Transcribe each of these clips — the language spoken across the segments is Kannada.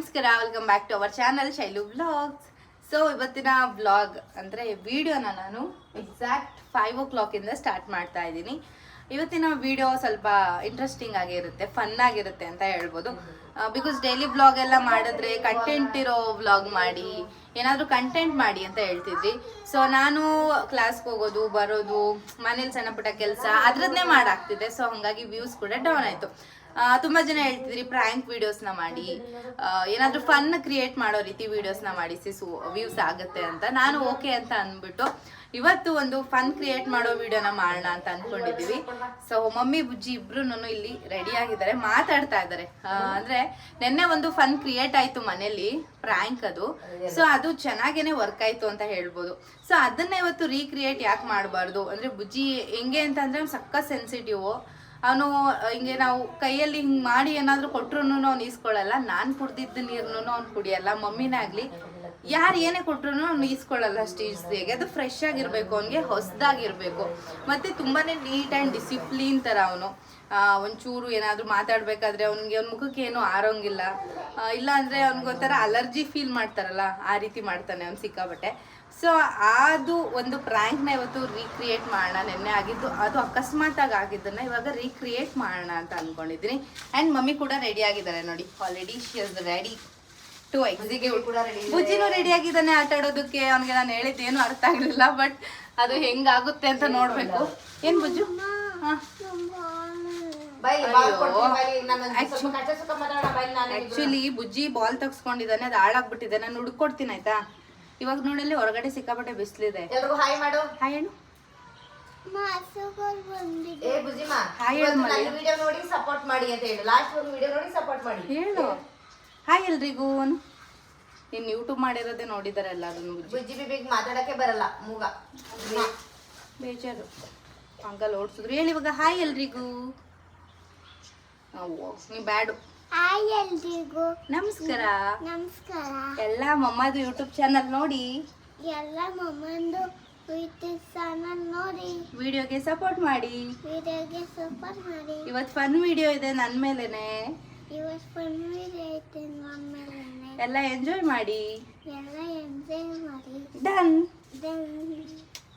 ನಮಸ್ಕಾರ welcome back to our channel Shailu blogs so ಇವತ್ತಿನ ಬ್ಲಾಗ್ ಅಂದರೆ ವಿಡಿಯೋನ ನಾನು ಎಕ್ಸಾಕ್ಟ್ ಫೈವ್ ಓ ಕ್ಲಾಕಿಂದ ಸ್ಟಾರ್ಟ್ ಮಾಡ್ತಾ ಇದ್ದೀನಿ. ಇವತ್ತಿನ ವಿಡಿಯೋ ಸ್ವಲ್ಪ ಇಂಟ್ರೆಸ್ಟಿಂಗ್ ಆಗಿರುತ್ತೆ ಫನ್ ಆಗಿರುತ್ತೆ ಅಂತ ಹೇಳ್ಬೋದು. ಬಿಕಾಸ್ ಡೈಲಿ ಬ್ಲಾಗ್ ಎಲ್ಲ ಮಾಡಿದ್ರೆ ಕಂಟೆಂಟ್ ಇರೋ ವ್ಲಾಗ್ ಮಾಡಿ, ಏನಾದರೂ ಕಂಟೆಂಟ್ ಮಾಡಿ ಅಂತ ಹೇಳ್ತಿದ್ವಿ. ಸೊ ನಾನು ಕ್ಲಾಸ್ಗೆ ಹೋಗೋದು, ಬರೋದು, ಮನೇಲಿ ಸಣ್ಣ ಪುಟ್ಟ ಕೆಲಸ ಅದ್ರದ್ದೇ ಮಾಡಾಕ್ತಿದ್ದೆ ಸೊ ಹಾಗಾಗಿ ವ್ಯೂಸ್ ಕೂಡ ಡೌನ್ ಆಯಿತು. ತುಂಬಾ ಜನ ಹೇಳ್ತಿದ್ರಿ ಪ್ರ್ಯಾಂಕ್ ವಿಡಿಯೋಸ್ನ ಮಾಡಿ. ಏನಾದರೂ ಫನ್ ಕ್ರಿಯೇಟ್ ಮಾಡೋ ರೀತಿ ವಿಡಿಯೋಸ್ನ ಮಾಡಿ ಸಿಸು ವ್ಯೂಸ್ ಆಗುತ್ತೆ ಅಂತ. ನಾನು ಓಕೆ ಅಂತ ಅಂದ್ಬಿಟ್ಟು ಇವತ್ತು ಒಂದು ಫನ್ ಕ್ರಿಯೇಟ್ ಮಾಡೋ ವಿಡಿಯೋನ ಮಾಡೋಣ ಅಂತ ಅಂದ್ಕೊಂಡಿದ್ದೀವಿ ಸೊ ಮಮ್ಮಿ, ಬುಜ್ಜಿ ಇಬ್ರು ಇಲ್ಲಿ ರೆಡಿ ಆಗಿದ್ದಾರೆ. ಮಾತಾಡ್ತಾ ಇದ್ದಾರೆ. ಅಂದ್ರೆ ನಿನ್ನೆ ಒಂದು ಫನ್ ಕ್ರಿಯೇಟ್ ಆಯ್ತು ಮನೇಲಿ ಪ್ರ್ಯಾಂಕ್ ಅದು. ಸೊ ಅದು ಚೆನ್ನಾಗೇನೆ ವರ್ಕ್ ಆಯ್ತು ಅಂತ ಹೇಳ್ಬೋದು. ಸೊ ಅದನ್ನ ಇವತ್ತು ರೀಕ್ರಿಯೇಟ್ ಯಾಕೆ ಮಾಡಬಾರ್ದು? ಅಂದ್ರೆ ಬುಜ್ಜಿ ಹೆಂಗೆ ಅಂತಂದ್ರೆ ಸಕ್ಕ ಸೆನ್ಸಿಟಿವ್ ಅವನು ಹಿಂಗೆ ನಾವು ಕೈಯಲ್ಲಿ ಹಿಂಗೆ ಮಾಡಿ ಏನಾದರೂ ಕೊಟ್ರು ಅವ್ನು ಈಸ್ಕೊಳ್ಳಲ್ಲ ನಾನು ಕುಡ್ದಿದ್ದ ನೀರ್ನು ಅವ್ನು ಕುಡಿಯಲ್ಲ. ಮಮ್ಮಿನೇ ಆಗಲಿ ಯಾರು ಏನೇ ಕೊಟ್ರು ಅವ್ನು ಈಸ್ಕೊಳ್ಳಲ್ಲ ಸ್ಟೇಜ್ಗೆ ಅದು ಫ್ರೆಶ್ ಆಗಿರಬೇಕು. ಅವನಿಗೆ ಹೊಸದಾಗಿರಬೇಕು. ಮತ್ತು ತುಂಬಾ ನೀಟ್ ಆ್ಯಂಡ್ ಡಿಸಿಪ್ಲೀನ್ ಥರ ಅವನು. ಒಂಚೂರು ಏನಾದರೂ ಮಾತಾಡಬೇಕಾದ್ರೆ ಅವನಿಗೆ ಅವ್ನ ಮುಖಕ್ಕೆ ಏನೂ ಆರೋಂಗಿಲ್ಲ. ಇಲ್ಲ ಅಂದರೆ ಅವ್ನಿಗೊಂಥರ ಅಲರ್ಜಿ ಫೀಲ್ ಮಾಡ್ತಾರಲ್ಲ. ಆ ರೀತಿ ಮಾಡ್ತಾನೆ ಅವ್ನು ಸಿಕ್ಕಾಬಟ್ಟೆ ಸೊ ಅದು ಒಂದು ಪ್ರಾಂಕ್ನ ಇವತ್ತು ರೀಕ್ರಿಯೇಟ್ ಮಾಡೋಣ ನಿನ್ನೆ ಆಗಿದ್ದು. ಅದು ಅಕಸ್ಮಾತಾಗಿ ಆಗಿದ್ದನ್ನ ಇವಾಗ ರೀಕ್ರಿಯೇಟ್ ಮಾಡೋಣ ಅಂತ ಅನ್ಕೊಂಡಿದ್ದೀನಿ. ಆ್ಯಂಡ್ ಮಮ್ಮಿ ಕೂಡ ರೆಡಿ ಆಗಿದ್ದಾರೆ ನೋಡಿ. Already she is ready to execute ಕೂಡ ಇದೆ. ಬುಜ್ಜಿನೂ ರೆಡಿ ಆಗಿದ್ದಾನೆ ಆಟ ಆಡೋದಕ್ಕೆ. ಅವನಿಗೆ ನಾನು ಹೇಳಿದ್ದು ಏನು ಅರ್ಥ ಆಗಲಿಲ್ಲ ಬಟ್ ಅದು ಹೆಂಗಾಗುತ್ತೆ ಅಂತ ನೋಡಬೇಕು. ಏನ್ Bujju? Actually actually Bujji ball ತಗ್ಸ್ಕೊಂಡಿದ್ದಾನೆ ಅದು ಹಾಳಾಗ್ಬಿಟ್ಟಿದೆ. ನಾನು ಹುಡ್ಕೊಡ್ತೀನಿ ಆಯ್ತಾ? ಇವಾಗ ನೋಡಲ್ಲಿ ಹೊರಗಡೆ ಸಿಕ್ಕಾಪಟ್ಟೆ ಬಿಸಿಲಿದೆ. ಎಲ್ರಿಗೂ ಹಾಯ್ ಮಾಡು. ಹಾಯ್ ಹೇಳು ಏ ಬುಜಿಮಾ ಹಾಯ್ ಇವತ್ತು ಹೇಳು ನನ್ನ ವಿಡಿಯೋ ನೋಡಿ ಸಪೋರ್ಟ್ ಮಾಡಿ ಅಂತ ಹೇಳು. ಲಾಸ್ಟ್ ಒಂದು ವಿಡಿಯೋ ನೋಡಿ ಸಪೋರ್ಟ್ ಮಾಡಿ. ಹೇಳು. ಹಾಯ್ ಎಲ್ರಿಗೂ. ನೀನು ಯೂಟ್ಯೂಬ್ ಮಾಡಿರೋದೇ ನೋಡಿದ್ದಾರೆ ಎಲ್ಲರೂ ಬುಜ್ಜಿ. ಬುಜ್ಜಿ ಬಿಬಿಗೆ ಮಾತಾಡಕ್ಕೆ ಬರಲ್ಲ ಮೂಗ. ಬೇಜಾರು. ಅಂಕಲ್ ಓಡಿಸಿದ್ರು. ಹೇಳಿ ಇವಾಗ ಹಾಯ್ ಎಲ್ರಿಗೂ. ನೀವು ಬ್ಯಾಡು. ಹಾಯ್ ಎಲ್ರಿಗೂ. ನಮಸ್ಕಾರ. ನಮಸ್ಕಾರ. ಎಲ್ಲ ಮಮ್ಮದು ಯೂಟ್ಯೂಬ್ ಚಾನಲ್ ನೋಡಿ. ಎಲ್ಲ ಮಮ್ಮಂದು ಯೂಟ್ಯೂಬ್ ಚಾನಲ್ ನೋಡಿ. ವಿಡಿಯೋಗೆ ಸಪೋರ್ಟ್ ಮಾಡಿ. ವಿಡಿಯೋಗೆ ಸಪೋರ್ಟ್ ಮಾಡಿ. ಇವತ್ತು ಫನ್ ವಿಡಿಯೋ ಇದೆ ನನ್ನ ಮೇಲೇನೆ. ಇವತ್ತು ಫನ್ ವಿಡಿಯೋ ಐತೆ ಆಮೇಲೆ ಎಲ್ಲ ಎಂಜಾಯ್ ಮಾಡಿ. ಎಲ್ಲ ಎಂಜಾಯ್ ಮಾಡಿ. ಡನ್ ಡನ್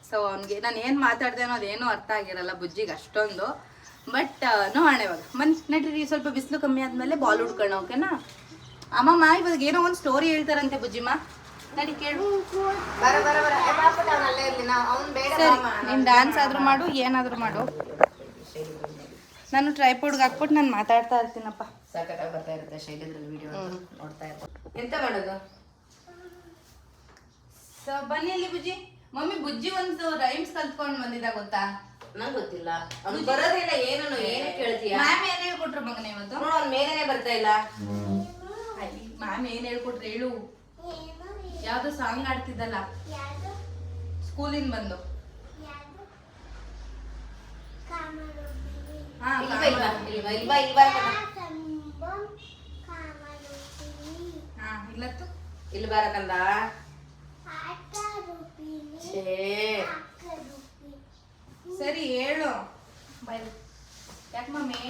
ಸೊ ಅವನಿಗೆ ನಾನು ಏನು ಮಾತಾಡ್ದೆ ಅನ್ನೋದೇನು ಅರ್ಥ ಆಗಿರಲ್ಲ ಬುಜ್ಜಿಗೆ ಅಷ್ಟೊಂದು. ಬಟ್ ನೋಡೋಣ ಇವಾಗ. ನಡ್ರಿ ಸ್ವಲ್ಪ ಬಿಸಿಲು ಕಮ್ಮಿ ಆದಮೇಲೆ ಬಾಲ್ ಹುಡ್ಕೋಣ ಓಕೆನಾ ಅಮ್ಮಮ್ಮ ಇವಾಗ ಏನೋ ಒಂದು ಸ್ಟೋರಿ ಹೇಳ್ತಾರಂತೆ ಬುಜ್ಜಿಮ್ಮ. ನಡಿ ಕೇಳು. ಸರಿ. ನೀನು ಡ್ಯಾನ್ಸ್ ಆದರೂ ಮಾಡು ಏನಾದರೂ ಮಾಡು. ನಾನು ಟ್ರೈಪೋಡ್ಗೆ ಹಾಕ್ಬಿಟ್ಟು ನಾನು ಮಾತಾಡ್ತಾ ಇರ್ತೀನಪ್ಪ. ಸಖತ್ತಾಗಿ ಬರ್ತಾ ಇರುತ್ತೆ. ಶೈಲಿದ್ರಲ್ಲಿ ವಿಡಿಯೋ ನೋಡ್ತಾ ಇರ್ತೀನಿ. ಎಂತ ಮಾಡೋದು? ಸೊ ಬನ್ನಿ ಇಲ್ಲಿ ಬುಜ್ಜಿ. ಮಮ್ಮಿ ಬುಜ್ಜಿ ಒಂದು ರೈಮ್ಸ್ ಕಲ್ತ್ಕೊಂಡು ಬಂದಿದ್ದ ಗೊತ್ತಾ? ನಂಗೆ ಗೊತ್ತಿಲ್ಲ. ಅವ್ನು ಬರೋದಿಲ್ಲ ಏನೋ ಏನೇ ಕೇಳ್ತೀಯ ಮ್ಯಾಮ್ ಏನು ಹೇಳ್ಕೊಟ್ರು ಮಗನೇ ಇವತ್ತು? ನೋಡು ಅವ್ನ ಮೇಲೇನೆ ಬರ್ತಾ ಇಲ್ಲ. ಮ್ಯಾಮ್ ಏನು ಹೇಳ್ಕೊಟ್ರು ಹೇಳು. ಯಾವುದು ಸಾಂಗ್ ಆಡ್ತಿದ್ದಲ್ಲ ಯಾವುದು ಸ್ಕೂಲಿಂದ ಬಂದು. ಹಾ ಇಲ್ವಾ ಇಲ್ವಾ? ಇಲ್ವಾ ಇಲ್ವಾ ಇಲ್ವಾ ಹಾ ಇಲ್ಲತ್ತು? ಇಲ್ಲಿ ಬಾರ ಕಂದ ಆಟ ರೂಪಿನಿ ಛೇ ಅಕ್ಕ ರೂಪಿನಿ ಸರಿ ಹೇಳು. ಬೈ. ಯಾಕೆ ಮಮ್ಮಿ?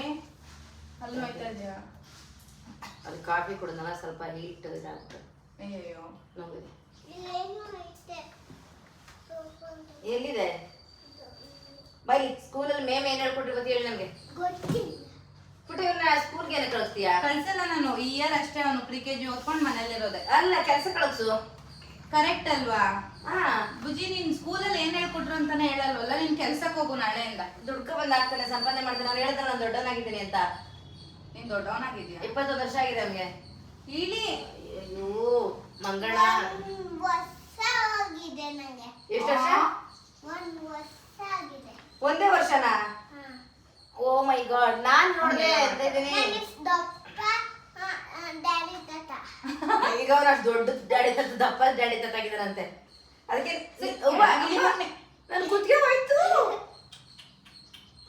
ಅಲ್ಲಿ ಹೋಯ್ತಾ ಇದೆಯಾ ಅದು ಕಾಫಿ ಕುಡಿದಲ್ಲ ಸ್ವಲ್ಪ ಹೀಟ್ ಇದಾಗ್ತದೆ ಐತೆ. ಎಲ್ಲಿದೆ? ಬೈ ಸ್ಕೂಲಲ್ಲಿ ಮೇಮ್ ಏನ್ ಹೇಳ್ಕೊಟ್ರಿ ಗೊತ್ತಿ ಹೇಳಿ ನಮಗೆ? ಗೊತ್ತಿಲ್ಲ. ಪುಟ್ಟ ಇವ್ರನ್ನ ಸ್ಕೂಲ್ಗೆ ಏನು ಕಳಿಸ್ತೀಯಾ? ಕಳ್ಸಲ್ಲ ನಾನು ಈ ಇಯರ್ ಅಷ್ಟೇ ಅವನು ಪ್ರಿ ಕೆ ಜಿ ಓದ್ಕೊಂಡು ಮನೇಲಿರೋದೆ ಅಲ್ಲ ಕೆಲಸ ಕಳಿಸು. ಕರೆಕ್ಟ್ ಅಲ್ವಾ? ಹಾ. ಬುಜಿ ನೀನ್ ಸ್ಕೂಲಲ್ಲಿ ಏನ್ ಹೇಳ್ಕೊಟ್ರು ಅಂತಾನೆ ಹೇಳಲ್ವಲ್ಲ? ನಿನ್ ಕೆಲ್ಸಕ್ಕೆ ಹೋಗು ನಾಳೆಯಿಂದ. ದುಡ್ಕ ಬಂದಾಗ್ತಾನೆ ಸಂಪಾದನೆ ಮಾಡ್ತಾನೆ. ಅವ್ರು ಹೇಳ್ತಾರೆ ನಾನು ದೊಡ್ಡವನಾಗಿದ್ದೀನಿ ಅಂತ. ನೀನ್ ದೊಡ್ಡವನಾಗಿದ್ಯಾ ಇಪ್ಪತ್ತೊಂದು ವರ್ಷ ಆಗಿದೆ ಅವ್ಗೆ ಇಳಿ ಅಯ್ಯೋ ಮಂಗಳ. ಒಂದ್ ವರ್ಷ ಆಗಿದೆ ನಂಗೆ. ಎಷ್ಟು ವರ್ಷ? ಒಂದ್ ವರ್ಷ ಆಗಿದೆ. ಒಂದೇ ವರ್ಷನಾ? ಹಾ. ಓ ಮೈ ಗಾಡ್ ನಾನ್ ನೋಡ್ದೆ ಅಂತ ಇದ್ದೀನಿ ಡ್ಯಾಡಿ ತಾತ. ಈಗ ಅವ್ರು ಅಷ್ಟು ದೊಡ್ಡ ಡ್ಯಾಡಿ ತತ್ತ ದಪ್ಪ ಡ್ಯಾಡಿ ಆಗಿದಾರಂತೆ ಅದಕ್ಕೆ ನನ್ ಕುತ್ತಿಗೆ ಹೋಯ್ತು.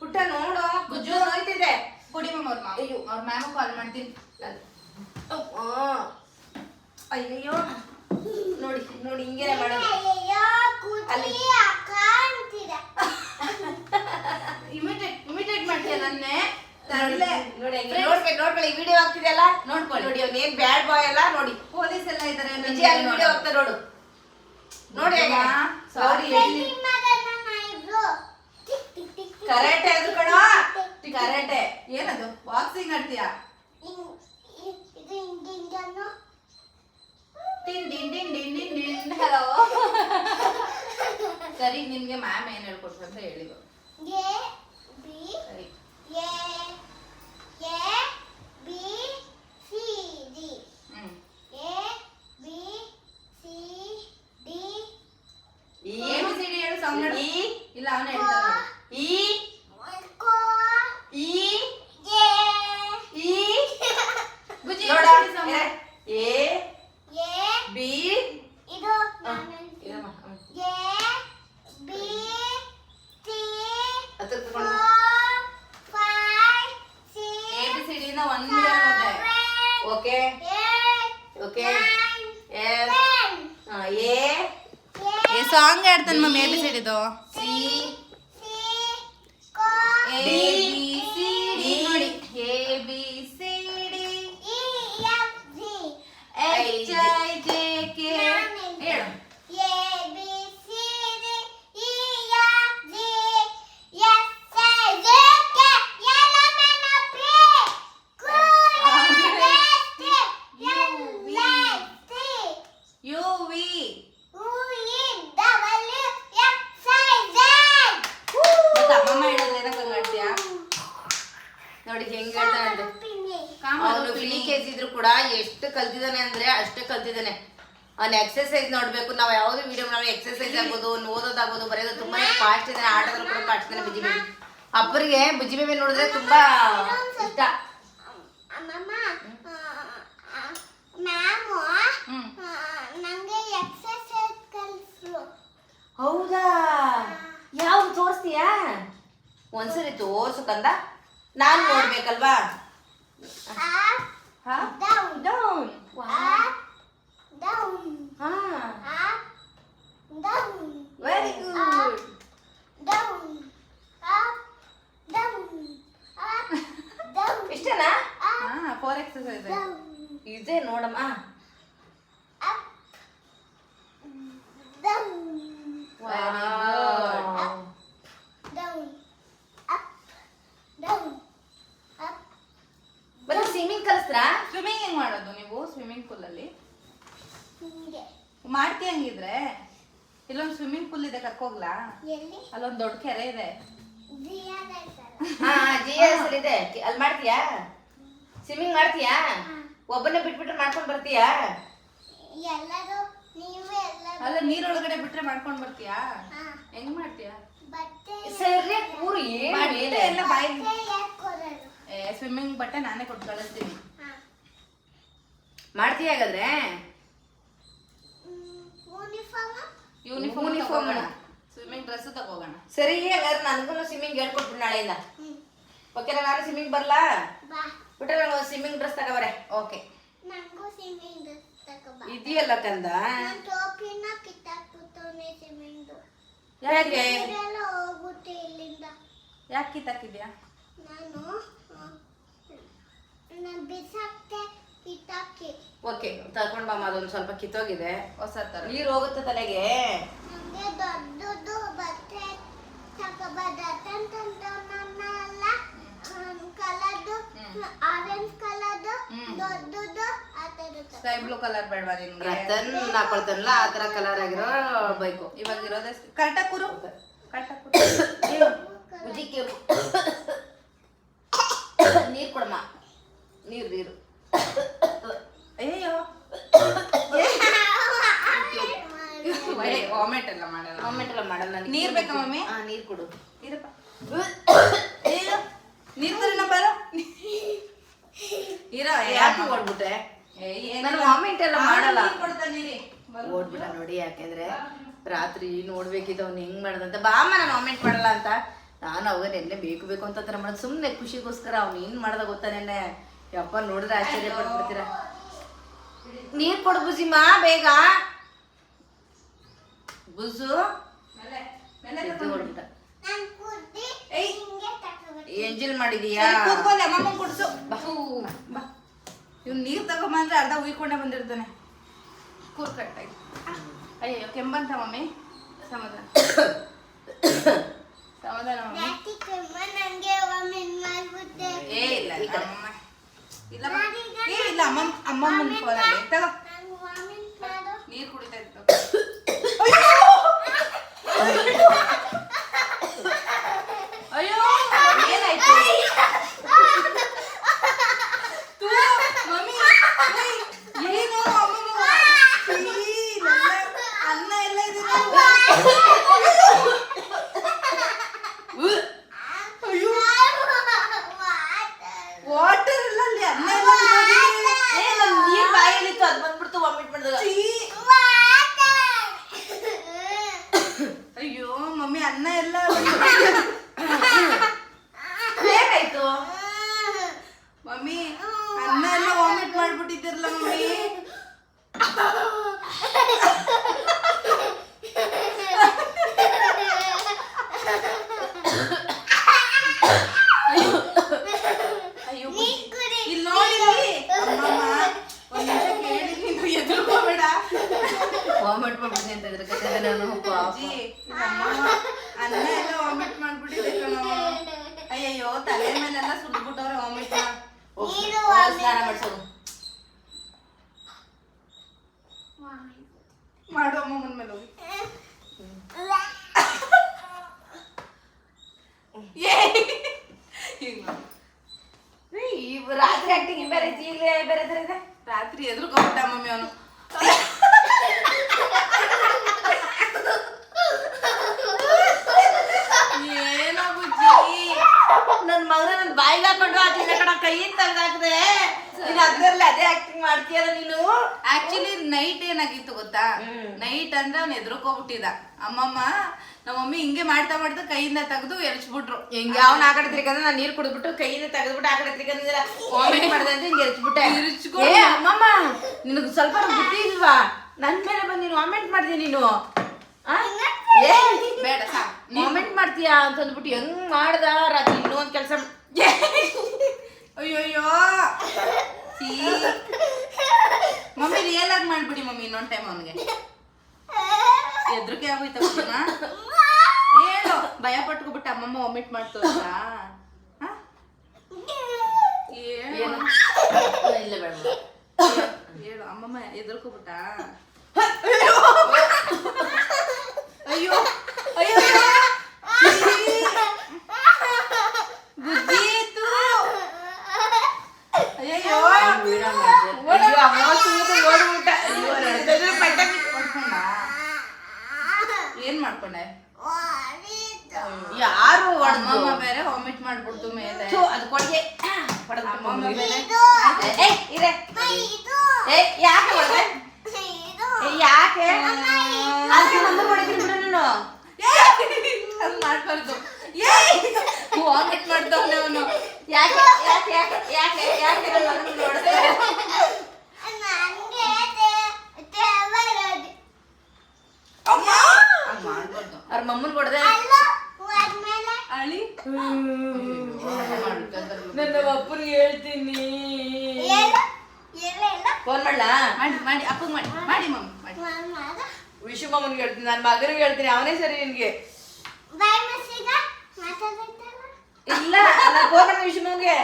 ಪುಟ್ಟ ನೋಡು ಗುಜ್ಜು ಹೋಯ್ತಿದೆ ಕೊಡಿ ಮ್ಯಾಮ್ ಅವ್ರ ಅಯ್ಯೋ. ಅವ್ರ ಮ್ಯಾಮ್ ಕಾಲ್ ಮಾಡ್ತೀನಿ. ಅಯ್ಯೋ ನೋಡಿ ನೋಡಿ ಹಿಂಗೇನೆ ಮಾಡೋದು ಕಾಣ್ತಿದೆ. ಇಮಿಟೇಟ್ ಇಮಿಟೇಟ್ ಮಾಡ್ತೀಯ ನನ್ನೇ? ನೋಡ್ಕೊಳ್ಳಿ ವಿಡಿಯೋ ಆಗ್ತಿದೆಯಲ್ಲ? ನೋಡ್ಕೊಳ್ಳಿ. ನೋಡಿ ಅವ್ನೇನ್ ಬ್ಯಾಡ್ ಬಾಯ್ ಅಲ್ಲ ನೋಡಿ. ಪೊಲೀಸ್ ಎಲ್ಲ ಇದಾರೆ ವಿಜಯ್ ಅಲ್ಲಿ ವಿಡಿಯೋ ಆಗ್ತಾ ನೋಡು. ನೋಡಿ ಸಾರಿ ಟಿಕ್ ಅದು ಕಣೋ. ಕರೆಕ್ಟೆ ಏನದು? ಬಾಕ್ಸಿಂಗ್ ಆಡ್ತೀಯಾ? ಟಿನ್ ಟಿನ್ ಟಿನ್ ಟಿನ್ ಟಿನ್ ಟಿನ್ ಹಲೋ. ಸರಿ ನಿಮ್ಗೆ ಮ್ಯಾಮ್ ಏನ್ ಹೇಳ್ಕೊಟ್ರು ಅಂತ ಹೇಳಿ ಇವಾಗ. ಎ ಬಿ ಸರಿ A A B C D hmm A B C D ಈ ಎ ಬಿ ಸಿ ಡಿ ಹೇಳು ಸಾಂಗ್ ಈ ಇಲ್ಲ ಅವನೇ ಹೇಳ್ತಾನೆ ಈ ಕೋ ಈ ಎ ಈ ಬುಜ್ಜಿ ನೋಡ ABCD song ಹಾಡು. ಎ ಎ ಬಿ ಇದು. A B C four five ಸಿಕ್ಸ್ನ one okay? Okay? A A song ಹೇಳ್ತಾನೆ mummy A B C ಡಿದು C A D. B C D ನೋಡಿ A B C D H I J K ಹೇಳು ಯು ವಿ ಮತ್ತೆ ಅಮ್ಮಮ್ಮ ಹೇಳೋದು ಏನಕ್ಕೆ ಹಂಗ್ ಆಡ್ತೀಯಾ ನೋಡಿ ಹೆಂಗ್ ಹೇಳ್ತಾನಂತೆ ಅವನು ತ್ರೀ ಕೆಜಿ ಇದ್ರು ಕೂಡ ಎಷ್ಟು ಕಲ್ತಿದ್ದಾನೆ ಅಂದ್ರೆ ಅಷ್ಟೇ ಕಲ್ತಿದ್ದಾನೆ ಅವ್ನ ಎಕ್ಸರ್ಸೈಸ್ ನೋಡ್ಬೇಕು ನಾವು ಯಾವ್ದು ವಿಡಿಯೋ ನಾವು ಎಕ್ಸರ್ಸೈಸ್ ಆಗ್ಬೋದು ಓದೋದಾಗ್ಬೋದು ಬರೆಯೋದು ತುಂಬಾ ಫಾಸ್ಟ್ ಇದ್ದಾನೆ ಆಟದಲ್ಲಿ ಕೂಡ ಕಾಡ್ತಾನೆ ಬುಜ್ಜಿ ಬೇಬಿ ಅಪ್ಪರಿಗೆ ಬುಜ್ಜಿ ಬೇಬಿ ನೋಡಿದ್ರೆ ತುಂಬಾ ಇಷ್ಟ. ಹೌದಾ? ಯಾವ್ದು ತೋರಿಸ್ತೀಯಾ? ಒಂದ್ಸರಿ ತೋರ್ಸು ಕಂದ. ನಾನ್ ನೋಡ್ಬೇಕಲ್ವಾ? ಡೌನ್ ಡೌನ್ ಹಾ. Up down very good down up down up down ಇಷ್ಟನಾ ಹಾ ಫೋರ್ ಎಕ್ಸರ್ಸೈಸ್ ಡೌನ್ ಇದೇ ನೋಡಮ್ಮ up down Wow. Down up down up ಮತ್ತೆ ಸ್ವಿಮ್ಮಿಂಗ್ ಕಲಿಸ್ತ್ರಾ ಸ್ವಿಮ್ಮಿಂಗ್ ಹೆಂಗ್ ಮಾಡೋದು ನೀವು ಸ್ವಿಮ್ಮಿಂಗ್ ಪೂಲ್ ಅಲ್ಲಿ ಹಿಂಗೆ ಮಾಡ್ತೀಯ ಹಂಗಿದ್ರೆ ಇಲ್ಲೊಂದು ಸ್ವಿಮ್ಮಿಂಗ್ ಪೂಲ್ ಅಲ್ಲೊಂದ್ ದೊಡ್ಡ ಕೆರೆ ಇದೆ. ಜಿ ಎಸ್ ಇದೆ ಅಲ್ಲಿ ಮಾಡ್ತೀಯಾ? ಸ್ವಿಮ್ಮಿಂಗ್ ಮಾಡ್ತೀಯಾ? ಒಬ್ಬನೇ ಬಿಟ್ಬಿಟ್ರೆ ಮಾಡ್ಕೊಂಡ್ ಬರ್ತೀಯಾ? ಎಲ್ಲರೂ ನೀವು ಎಲ್ಲರೂ. ಅಲ್ಲ ನೀರೊಳಗಡೆ ಬಿಟ್ರೆ ಮಾಡ್ಕೊಂಡ್ ಬರ್ತೀಯಾ? ಹಾ. ಹೆಂಗ್ ಮಾಡ್ತೀಯಾ? ಬಟ್ಟೆ ಸರಿ ಕೂರು ಎಲ್ಲ ಬಾಯಿ ಸ್ವಿಮ್ಮಿಂಗ್ ಬಟ್ಟೆ ನಾನೇ ಕೊಟ್ಟು ಕಳಿಸ್ತೀನಿ. ಹಾ. ಮಾಡ್ತೀಯ ಹಾಗಾದ್ರೆ? ಯೂನಿಫಾರ್ಮ್ ಯೂನಿಫಾರ್ಮ್ ಸ್ವಿಮ್ಮಿಂಗ್ ಡ್ರೆಸ್ ತಗೋಗೋಣ. ಸರಿ ಹಾಗಾದ್ರೆ ನನಗೂ ಸ್ವಿಮ್ಮಿಂಗ್ ಹೇಳ್ಕೊಟ್ಬಿಡು ನಾಳೆಯಿಂದ. ಓಕೆ ನಾನು ಸ್ವಿಮ್ಮಿಂಗ್ ಬರ್ಲಾ? ಬಾ. ಬಿಟ್ರೆ ನಾನು ಸ್ವಿಮ್ಮಿಂಗ್ ಡ್ರೆಸ್ ತಗೋಬರೆ. ಓಕೆ ನನಗೂ ಸ್ವಿಮ್ಮಿಂಗ್ ತಗೋಬಾ. ಇದೆಯಲ್ಲ ಕಂದ? ನಾನು ಟೋಪಿನ ಕಿತ್ತಾಕ್ಬಿಟ್ಟವನೆ ಸ್ವಿಮ್ಮಿಂಗ್ ಯಾಕೆ? ಎಲ್ಲ ಹೋಗುತ್ತೆ ಇಲ್ಲಿಂದ. ಯಾಕೆ ಕಿತ್ತಾಕಿದ್ಯಾ? ನಾನು ನಾನು ಬಿಸಾಕ್ತೆ ಓಕೆ ತಕೊಂಡ್ ಬಾಮ ಅದೊಂದು ಸ್ವಲ್ಪ ಕಿತ್ತೋಗಿದೆ. ಹೊಸ ತರ. ನೀರು ಹೋಗುತ್ತೆ ತಲೆಗೆ. ಸ್ಕೈ ಬ್ಲೂ ಕಲರ್ ಬೇಡವಾ ನಿಮ್ಗೆ? ರತನ್ ಹಾಕೊಳ್ತಾನಲ್ಲ ಆ ತರ ಕಲರ್ ಆಗಿರೋ ಬೈಕು. ಇವಾಗ ಇರೋದೇ ಕರೆಕ್ಟಾಗಿ ಕುರು. ಕರೆಕ್ಟಾಗಿ ಕೂರು. ನೀರು ನೀರ್ ಕೊಡಮ್ಮ ನೀರ್ ನೀರು. ವಾಮಿಟ್ ಎಲ್ಲ ಮಾಡಲ್ಲ. ಕಾಮೆಂಟ್ ಎಲ್ಲ ಮಾಡಲ್ಲ ನೀರ್ ಬೇಕಾ ಮಮ್ಮಿ? ಹಾ ನೀರ್ ಕೊಡು. ನೀರಪ್ಪ ನೀರ್ ತರನ ಬರ. ಇರ ಯಾಕೆ ಕೊಡ್ಬಿಟ್ಟೆ ನಾನು ವಾಮಿಟ್ ಎಲ್ಲ ಮಾಡಲ್ಲ. ಓಡ್ಬಿಡ ನೋಡಿ ಯಾಕೆಂದ್ರೆ ರಾತ್ರಿ ನೋಡ್ಬೇಕಿದ್ದ ಅವ್ನು ಹೆಂಗ್ ಮಾಡ್ದಂತ. ಬಾಮ್ಮ ನಾನು ವಾಮಿಟ್ ಮಾಡಲ್ಲ ಅಂತ. ನಾನು ಅವಾಗ ನೆನ್ನೆ ಬೇಕು ಬೇಕು ಅಂತ ತರ ಮಾಡೋದು. ಸುಮ್ಮನೆ ಖುಷಿಗೋಸ್ಕರ ಅವ್ನು ಏನು ಮಾಡ್ದ ಗೊತ್ತಾ ನೆನ್ನೆ? ಯಪ್ಪ ನೋಡಿದ್ರೆ ಆಶ್ಚರ್ಯ ಪಡ್ಬಿಡ್ತೀರ ನೀರು ಕೊಡು ಬುಜಿಮಾ ಬೇಗ. ತಗೋಬರ್ತೀನಿ ಎಂಜಿಲ್ ಮಾಡಿದೀಯಾ? ಸರಿ, ಕೂತ್ಕೊಳ್ಳಿ ಅಮ್ಮಮ್ಮ ಕುಡ್ಸು. ಬಾ. ಬಾ. ಇವ್ನು ನೀರು ತಗೊಂಬಂದ್ರೆ ಅರ್ಧ ಉಯ್ಕೊಂಡೆ ಬಂದಿರ್ತಾನೆ. ಕೂರ್ ಕಟ್ಟಾಗಿ ಅಯ್ಯೋ ಕೆಂಬಂತ ಮಮ್ಮಿ. ಸಮಾಧಾನ. ಸಮಾಧಾನ ಮಮ್ಮಿ. ಏ ಇಲ್ಲ ಅಮ್ಮ. ಏ ಇಲ್ಲ ಅಮ್ಮಮ್ಮ ಅಮ್ಮಮ್ಮನ ಫೋನಲ್ಲಿ. ತಗೋ. ನೀರು ಕುಡಿತಾ ಇತ್ತು Oh, ನಮ್ಮ ಮಮ್ಮಿ ಹಿಂಗೆ ಮಾಡ್ತಾ ಮಾಡ್ತಾ ಕೈಯಿಂದ ತೆಗೆದು ಎರಚ್ಬಿಟ್ರು. ಹಿಂಗೆ ಅವ್ನ ಆಕಡೆ ಕಡೆ ತಿರ್ಗಂದ್ರೆ ನಾನು ನೀರು ಕುಡಿದ್ಬಿಟ್ಟು ಕೈಯಿಂದ ತೆಗೆದ್ಬಿಟ್ಟು ಆಕಡೆ ಕಡೆ ವಾಮಿಟ್ ಮಾಡ್ದೆ ಅಂತ ಹಿಂಗೆ ಎರಚ್ಬಿಟ್ಟೆ. ಏ ಅಮ್ಮಮ್ಮ ನಿನಗೆ ಸ್ವಲ್ಪ ಬುದ್ಧಿ ಇಲ್ವಾ? ನನ್ನ ಮೇಲೆ ಬಂದು ನೀನು ವಾಮಿಟ್ ಮಾಡ್ತೀನಿ ನೀನು. ಆ? ಏ ಬೇಡ ವಾಮಿಟ್ ಮಾಡ್ತೀಯಾ ಅಂತ ಅಂದ್ಬಿಟ್ಟು ಹೆಂಗ್ ಮಾಡ್ದ? ರಾತ್ರಿ ಇನ್ನೊಂದು ಕೆಲಸ ಅಯ್ಯೋಯ್ಯೋ. ಛೀ. ಮಮ್ಮಿ ರಿಯಲ್ ಆಗಿ ಮಾಡ್ಬಿಡಿ ಮಮ್ಮಿ ಇನ್ನೊಂದು ಟೈಮ್ ಅವನಿಗೆ. ಎದ್ರಿಕೆ ಆಗೋಯ್ತ ಏನು ಭಯ ಪಟ್ಕೊಬಿಟ್ಟು ಅಮ್ಮಮ್ಮ ವಾಮಿಟ್ ಮಾಡ್ತೋದ್ರ ಹೇಳು ಇಲ್ಲ ಬೇಡ ಹೇಳು ಅಮ್ಮಮ್ಮ ಎದುರ್ಕೊಬಿಟ್ಟ ಅಯ್ಯೋ ಅಯ್ಯೋ ಅಯ್ಯೋ, ಅಮ್ಮ ತೂತು ಓಡ್ಬಿಟ್ಟ. ಅಯ್ಯೋ, ನಡ್ದೋದ್ರೆ ಪಟ್ಟ ಬಿದ್ದು ಮಾಡ್ಕೊಂಡ ಏನ್ ಮಾಡ್ಕೊಂಡೆ ಯಾರು ಅಮ್ಮಮ್ಮ ಬೇರೆ ವಾಮಿಟ್ ಮಾಡ್ಬಿಡ್ತು ಮೇಲೆ ಅದು ಕೊಡ್ಗೆ ಯಾಕೆ ಅಮ್ಮಮ್ಮ ಯಾಕೆ ಬೇರೆ ಏ ಇರೆ ಏ ಯಾಕೆ ಹೊಡ್ದೆ? ಏ, ಯಾಕೆ ಅದಕ್ಕೆ ಯಾಕೆ ಹೊಡಿತೀನಿ ಬಿಡು ನೀನು ಹಂಗ್ ಮಾಡ್ಬಾರ್ದು ವಾಮಿಟ್ ಮಾಡ್ತಾವನೆ ಅವನು ಯಾಕೆ ಯಾಕೆ ಯಾಕೆ ಯಾಕೆ ಯಾಕೆ ನನ್ನ ಮಗನ್ನ ಹೊಡ್ದೆ? ಅಮ್ಮ ಹಂಗ್ ಮಾಡ್ಬಾರ್ದು ಅವ್ರ ಮಮ್ಮನ್ ಹೊಡೆದೆ ಅಳಿ ನನ್ನ ಅಪ್ಪನಿಗೆ ಹೇಳ್ತೀನಿ. ಫೋನ್ ಮಾಡ್ಲಾ? ಮಾಡಿ ಮಾಡಿ ಅಪ್ಪಗೆ ಮಾಡಿ. ಮಾಡಿ ಮಮ್ಮ ಮಾಡಿ. ವಿಶು ಮಮ್ಮನ್ಗೆ ಹೇಳ್ತೀನಿ ನನ್ನ ಮಗನಿಗೆ ಹೇಳ್ತೀನಿ ಅವನೇ ಸರಿ ನಿನ್ಗೆ. ಇಲ್ಲ ನಾನು ಫೋನ್ ಮಾಡಿ ವಿಶು ಮಮ್ಗೆ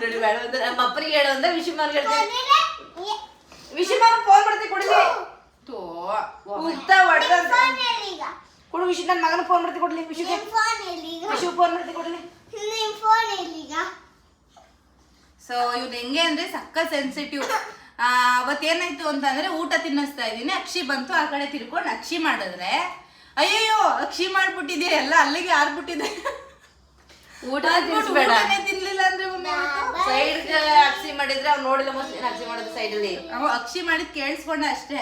ನೋಡಿ ಬೇಡ ಅಂತ ನಮ್ಮ ಅಪ್ಪನಿಗೆ ಹೇಳು ಅಂದ್ರೆ ವಿಶು ಮಾಮನ್ಗೆ ಹೇಳ್ತೀನಿ. ವಿಶು ಮಮ್ಮ ಫೋನ್ ಮಾಡ್ತೀನಿ ಕೊಡ್ಲಿ. ತೋ ಉತ್ತ ಹೊಡೆದ ಕೊಡು ವಿಶು ನನ್ನ ಮಗನ ಫೋನ್ ಮಾಡ್ತಿ ಕೊಡ್ಲಿ. ವಿಶುಗೆ ವಿಶು ಫೋನ್ ಮಾಡ್ತಿ ಕೊಡ್ಲಿ. ಸೊ ಇವ್ನು ಹೆಂಗೆ ಅಂದ್ರೆ ಸಕ್ಕ ಸೆನ್ಸಿಟಿವ್ ಅವತ್ತೇನಾಯ್ತು ಅಂತಂದ್ರೆ ಊಟ ತಿನ್ನಿಸ್ತಾ ಇದ್ದೀನಿ. ಅಕ್ಷಿ ಬಂತು ಆ ಕಡೆ ತಿರ್ಕೊಂಡು ಅಕ್ಷಿ ಮಾಡಿದ್ರೆ. ಅಯ್ಯಯ್ಯೋ ಅಕ್ಷಿ ಮಾಡ್ಬಿಟ್ಟಿದ್ಯಾ ಎಲ್ಲ ಅಲ್ಲಿಗೆ ಆರ್ಬಿಟ್ಟಿದೆ ಊಟ ಅಂದ್ಬಿಟ್ಟು ಸೈಡ್ ಅಕ್ಷಿ ಮಾಡಿದ್ರೆ ಅವ್ನು ನೋಡಿಲ್ಲ ಮೋಸ್ಟ್ಲಿ ಅಕ್ಷಿ ಮಾಡೋದು ಸೈಡ್ ಅಲ್ಲಿ ಅವ ಅಕ್ಷಿ ಮಾಡಿದ್ ಕೇಳಿಸ್ಕೊಂಡ ಅಷ್ಟೇ.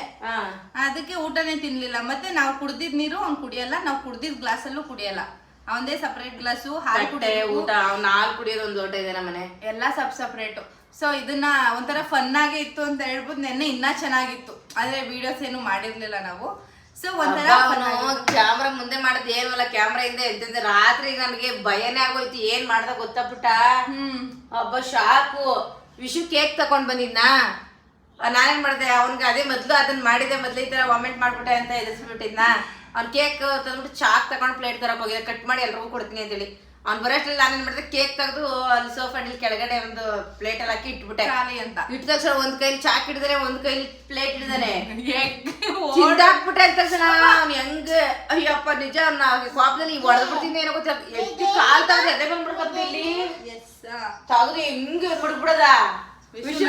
ಅದಕ್ಕೆ ಊಟನೇ ತಿನ್ಲಿಲ್ಲ. ಮತ್ತೆ ನಾವು ಕುಡ್ದಿದ್ ನೀರು ಅವ್ನು ಕುಡಿಯಲ್ಲ ನಾವು ಕುಡ್ದಿದ್ ಗ್ಲಾಸಲ್ಲೂ ಕುಡಿಯಲ್ಲ. ಅವಂದೇ ಸಪರೇಟ್ ಗ್ಲಾಸು ಹಾಲು ಕುಡಿ ಊಟ ಅವ್ನ ಹಾಲು ಕುಡಿಯೋದು ಒಂದು ಲೋಟ ಇದೆ ನಮ್ಮನೆ. ಎಲ್ಲ ಸಪ್ ಸಪ್ರೇಟು ಸೊ ಇದನ್ನ ಒಂಥರ ಫನ್ ಆಗೇ ಇತ್ತು ಅಂತ ಹೇಳ್ಬೋದು ನೆನ್ನೆ ಇನ್ನೂ ಚೆನ್ನಾಗಿತ್ತು. ಆದರೆ ವಿಡಿಯೋಸ್ ಏನು ಮಾಡಿರಲಿಲ್ಲ ನಾವು. ಸೊ ಒಂಥರ. ಕ್ಯಾಮ್ರಾ ಮುಂದೆ ಮಾಡೋದು ಏನಲ್ಲ ಕ್ಯಾಮ್ರಾ ಹಿಂದೆ ಎಂತಂದ್ರೆ ರಾತ್ರಿ ನನಗೆ ಭಯನೇ ಆಗೋಯ್ತು. ಏನ್ ಮಾಡ್ದ ಗೊತ್ತಾಗ್ಬಿಟ್ಟ? ಒಬ್ಬ ಶಾಕು. ವಿಶು ಕೇಕ್ ತಕೊಂಡ್ ಬಂದಿದ್ನಾ? ನಾನೇನ್ ಮಾಡ್ದೆ? ಅವನ್ಗೆ ಅದೇ ಮೊದ್ಲು ಅದನ್ನ ಮಾಡಿದೆ ಮೊದ್ಲು ಈ ತರ ವಾಮಿಟ್ ಮಾಡ್ಬಿಟ್ಟೆ ಅಂತ ಎದುರಿಸ್ಬಿಟ್ಟಿದ್ನ? ಅವ್ನ್ ಕೇಕ್ ತಂದ್ಬಿಟ್ಟು ಚಾಕ್ ತಗೊಂಡ್ ಪ್ಲೇಟ್ ತರ ಹೋಗಿದೆ ಕಟ್ ಮಾಡಿ ಎಲ್ರಿಗೂ ಕೊಡ್ತೀನಿ ಅಂತೇಳಿ. ಅವ್ನ್ ಬರೋಷ್ಟ್ರಲ್ಲಿ ನಾನೇನು ಮಾಡಿದೆ ಕೇಕ್ ತೆಗೆದು ಅಲ್ಲಿ ಸೋಫಾ ಕೆಳಗಡೆ ಒಂದು ಪ್ಲೇಟ್ ಅಲ್ಲಿ ಹಾಕಿ ಇಟ್ಬಿಟ್ಟೆ. ಖಾಲಿ ಅಂತ. ಇಟ್ಟ ತಕ್ಷಣ ಒಂದ್ ಕೈಲಿ ಚಾಕ್ ಹಿಡಿದಾನೆ ಒಂದ್ ಕೈಲಿ ಪ್ಲೇಟ್ ಹಿಡಿದಾನೆ ಚಿಂದಾಕ್ಬಿಟ್ಟೆ ಅಂದ ತಕ್ಷಣ ಅವ್ನು ಹೆಂಗ ಅಯ್ಯಪ್ಪ ನಿಜ ಅವ್ನ ಕೋಪದಲ್ಲಿ ಹೊಡೆದ್ಬಿಡ್ತೀನಿ ಏನೋ ಗೊತ್ತಿಲ್ಲ ಎಷ್ಟು ಕಾಲ್ ತಗದು ಎದೆ ಬಂದ್ಬಿಡ್ಬೇಕು ಇಲ್ಲಿ? ತಗದು ಹೆಂಗ್ ಬಿಡ್ಬಿಡದ? ವಿಷು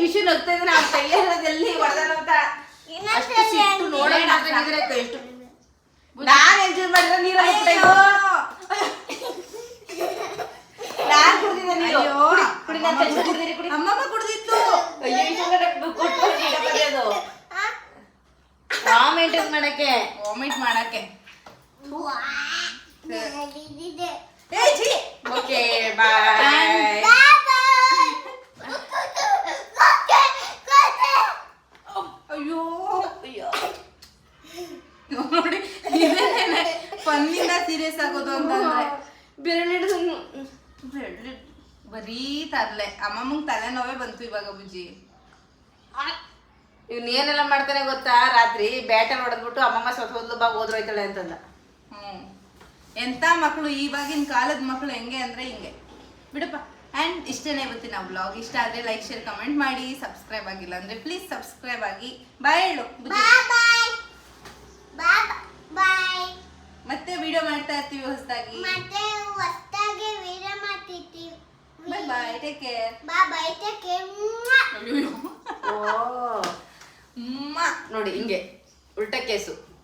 ವಿಷು ನಗ್ತಾ- ಇದ್ದಾನೆ ಅವ್ನ ಕೈಯಲ್ಲಿ ಎಲ್ಲಿ ಹೊಡೆದಾನಂತ ಅಷ್ಟು ಸಿಟ್ಟು ನೋಡೋಣ ಎಷ್ಟು ನಾನ್ ಎಂಜಾಯ್ ಮಾಡಿದ್ರೆ ನೀರ ನಾನ್ ಕುಡ್ದಿದ್ದೆ ನೀರು ಕುಡಿ, ಕುಡಿ ನಾನ್ ತೆಗ್ದು ಕುಡ್ದಿರಿ, ಕುಡಿ. ಅಮ್ಮಮ್ಮ ಕುಡ್ದಿತ್ತು. ಅಯ್ಯೋ ಈ ಸುಮ್ನೆ ನಂಗ್ ಕೊಟ್ಟು ಹೋಗಿ ಇಡ ಬರೆಯೋದು. ಆ ಮೇಂಟೈನ್ ಮಾಡಕ್ಕೆ. ವಾಮಿಟ್ ಮಾಡಕ್ಕೆ ಏ ಜಿ ಓಕೆ ಬಾಯ್ ಅಯ್ಯೋ. ಅಯ್ಯೋ. ನೋಡಿ ಇದೇನೆ ಫನ್ನಿಂದ ಸೀರಿಯಸ್ ಆಗೋದು ಅಂತಂದ್ರೆ ಬೆರಳು ಹಿಡಿದು ಬೆಳ್ಳಿ- ಬರೀ ತರ್ಲೆ. ಅಮ್ಮಮ್ಮಂಗ್ ತಲೆನೋವೇ ಬಂತು ಇವಾಗ ಬುಜ್ಜಿ ಇವ್ನ ಏನೆಲ್ಲ ಮಾಡ್ತಾನೆ ಗೊತ್ತಾ? ರಾತ್ರಿ ಬ್ಯಾಟಲ್ ಹೊಡೆದ್ಬಿಟ್ಟು ಅಮ್ಮಮ್ಮ ಸ್ವಲ್ಪ ಹೋದ್ಲು ಬಾ ಹೋದ್ರೋಯ್ತಾಳೆ ಅಂತಂದ. ಹ್ಮ್. ಎಂತ ಮಕ್ಕಳು ಇವಾಗಿನ ಕಾಲದ ಮಕ್ಕಳು ಹೆಂಗೆ ಅಂದ್ರೆ ಹಿಂಗೆ. ಬಿಡಪ್ಪ. ಆ್ಯಂಡ್ ಇಷ್ಟನೇ ಇವತ್ತಿನ ಬ್ಲಾಗ್ ಇಷ್ಟ ಆದರೆ ಲೈಕ್ ಶೇರ್ ಕಮೆಂಟ್ ಮಾಡಿ. ಸಬ್ಸ್ಕ್ರೈಬ್ ಆಗಿಲ್ಲ ಅಂದ್ರೆ ಪ್ಲೀಸ್ ಸಬ್ಸ್ಕ್ರೈಬ್ ಆಗಿ. ಬಾಯ್ ಹೇಳು ಬುಜ್ಜಿ. ಬಾಯ್ ಬಾಯ್ ಬಾಯ್ ಬಾಯ್ ಮತ್ತೆ ವಿಡಿಯೋ ಮಾಡ್ತಾ ಇರ್ತೀವಿ ಹೊಸದಾಗಿ. ಹೊಸ್ದಾಗಿ ವೀಡಿಯೋ ಮಾಡ್ತಿರ್ತೀವಿ bye bye take care bye bye take ಓ. ಅಮ್ಮ ನೋಡಿ ಹಿಂಗೆ ಉಲ್ಟಾ ಕೇಸು.